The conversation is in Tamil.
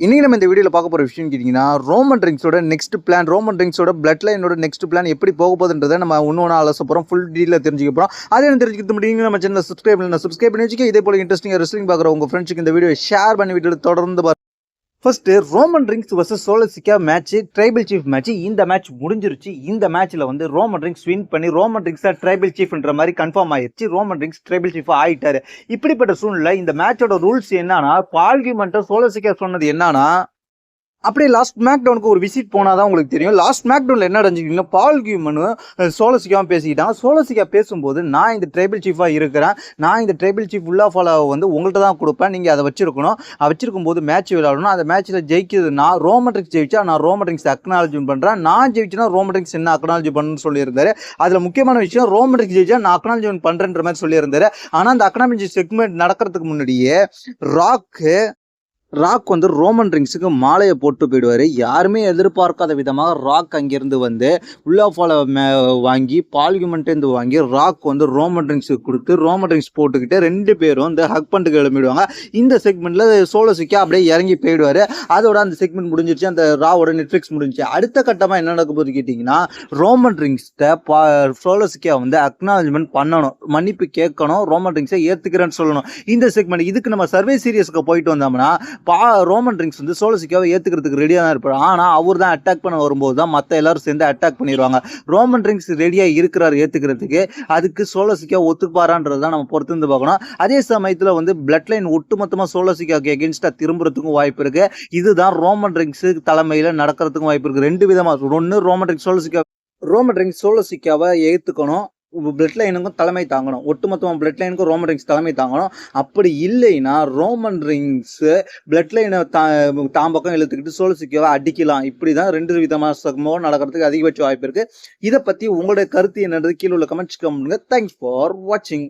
இன்றைக்கி நம்ம இந்த வீடியோவில் பார்க்க போகிற விஷயம் கேட்டிங்கன்னா ரோமன் ட்ரிங்ஸோட நெக்ஸ்ட் பிளான் ரோமன் ட்ரிங்ஸோட பிளட் லைனோட நெக்ஸ்ட் பிளான் எப்படி போக போகுதுன்றதை நம்ம ஒன்று ஒன்றா அலச போகிறோம் ஃபுல் டீலில் தெரிஞ்சுக்க போகிறோம் அதே என்ன தெரிஞ்சுக்க முடியுங்க நம்ம சேனல் சப்ஸ்கிரைப் பண்ணி சப்ஸ்கிரைப் பண்ணி வச்சுக்க. இதே போல இன்ட்ரெஸ்டிங்காக ரெஸ்லிங் பார்க்குற உங்கள் ஃப்ரெண்ட்ஸுக்கு இந்த வீடியோ ஷேர் பண்ணி விட்டு தொடர்ந்து first Roman Reigns versus Solo Sikoa match tribal chief match இந்த மேட்ச் முடிஞ்சிருச்சு. இந்த மேட்ச்ல வந்து ரோமன் ரிங்ஸ் வின் பண்ணி ரோமன் ரிங்ஸ் ட்ரைபிள் சீஃப்ன்ற மாதிரி கன்ஃபார்ம் ஆயிருச்சு. ரோமன் ரிங்ஸ் ட்ரைபிள் சீஃப் ஆயிட்டாரு. இப்படிப்பட்ட சூழ்நிலை இந்த மேட்சோட ரூல்ஸ் என்னன்னா பால்கிமெண்ட்டை சோலசிக்கா சொன்னது என்னன்னா அப்படியே லாஸ்ட் மேக் டவுனுக்கு ஒரு விசிட் போனால் தான் உங்களுக்கு தெரியும். லாஸ்ட் மேக் டவுனில் என்ன நடந்துச்சுன்னா பால் கியூமனு சோலசிக்காவும் பேசிக்கிட்டான். சோலசிக்கா பேசும்போது நான் இந்த ட்ரைபிள் சீஃபாக இருக்கிறேன். நான் இந்த ட்ரைபிள் சீஃப் உல்லா ஃபாலோவை வந்து உங்கள்கிட்ட தான் கொடுப்பேன். நீங்கள் அதை வச்சிருக்கணும். அது வச்சிருக்கும் போது மேட்ச் விளையாடணும். அந்த மேட்ச்சில் ஜெயிக்கிறது நான் ரோமட்ரிக்ஸ் ஜெயிச்சா நான் ரோமட்ரிக்ஸ் அக்னாலஜி பண்ணுறேன் நான் ஜெயிச்சுனா ரோமட்ரிக்ஸ் என்ன அக்னாலஜி பண்ணணும்னு சொல்லியிருந்தாரு. அதில் முக்கியமான விஷயம் ரோமட்ரிக்ஸ் ஜெயிச்சா நான் அக்னாலஜி பண்ணுறேன்ற மாதிரி சொல்லியிருந்தாரு. ஆனால் அந்த அக்னாலஜி செக்மெண்ட் நடக்கிறதுக்கு முன்னாடியே ராக்கு ராக் வந்து ரோமன் ரிங்ஸுக்கு மாலையை போட்டு போயிடுவார். யாருமே எதிர்பார்க்காத விதமாக ராக் அங்கேருந்து வந்து உள்ளாஃபால மே வாங்கி பால்குமெண்ட்டேருந்து வாங்கி ராக் வந்து ரோமன் ரிங்ஸுக்கு கொடுத்து ரோமன் ரிங்ஸ் போட்டுக்கிட்டு ரெண்டு பேரும் இந்த ஹக் பண்ணிட்டு கிளம்பிடுவாங்க. இந்த செக்மெண்ட்டில் சோலோசிக்கா அப்படியே இறங்கி போயிடுவார். அதோட அந்த செக்மெண்ட் முடிஞ்சிருச்சு. அந்த ராவோட நெட்ஃப்ளிக்ஸ் முடிஞ்சிச்சு. அடுத்த கட்டமாக என்ன நடக்க போகுது கேட்டிங்கன்னா ரோமன் ரிங்ஸ்கிட்ட பா சோலோசிக்கா வந்து அக்னாலஜ்மெண்ட் பண்ணணும். மன்னிப்பு கேட்கணும். ரோமன் ரிங்ஸை ஏற்றுக்கிறேன்னு சொல்லணும். இந்த செக்மெண்ட் இதுக்கு நம்ம சர்வே சீரியஸ்க்கு போயிட்டு வந்தோம்னா பா ரோமன் ட்ரிங்ஸ் வந்து சோலசிக்காவை ஏற்றுக்கிறதுக்கு ரெடியாக தான் இருப்பார். ஆனால் அவர் தான் அட்டாக் பண்ண வரும்போது தான் மற்ற எல்லாரும் சேர்ந்து அட்டாக் பண்ணிடுவாங்க. ரோமன் ட்ரிங்ஸ் ரெடியாக இருக்கிறார் ஏற்றுக்கிறதுக்கு அதுக்கு சோலசிக்கா ஒத்துப்பாரான்றது தான் நம்ம பொறுத்து இருந்து பார்க்கணும். அதே சமயத்தில் வந்து பிளட் லைன் ஒட்டுமொத்தமாக சோலசிக்காவுக்கு எகென்ஸ்டாக திரும்புறதுக்கும் வாய்ப்பு இருக்குது இதுதான் ரோமன் ட்ரிங்ஸ் தலைமையில் நடக்கிறதுக்கும் வாய்ப்பு இருக்குது ரெண்டு விதமாக ஒன்று ரோமன் ட்ரிங்ஸ் சோலசிக்கா ரோமன் ட்ரிங்ஸ் சோலசிக்காவை ஏற்றுக்கணும் பிளட் லைனுக்கும் தலைமை தாங்கணும். ஒட்டுமொத்தமாக பிளட் லைனுக்கும் ரோமன் ரிங்ஸ் தலைமை தாங்கணும். அப்படி இல்லைன்னா ரோமன் ரிங்ஸ் பிளட் லைனை தா தாம் பக்கம் இழுத்துக்கிட்டு சோலசிக்காவை அடிக்கலாம். இப்படி தான் ரெண்டு விதமான சமூகம் நடக்கிறதுக்கு அதிகபட்ச வாய்ப்பு இருக்குது இதை பற்றி உங்களுடைய கருத்து என்னன்றது கீழே உள்ள கமெண்ட்ஸ் கம்முங்க தேங்க்ஸ் ஃபார் வாட்சிங்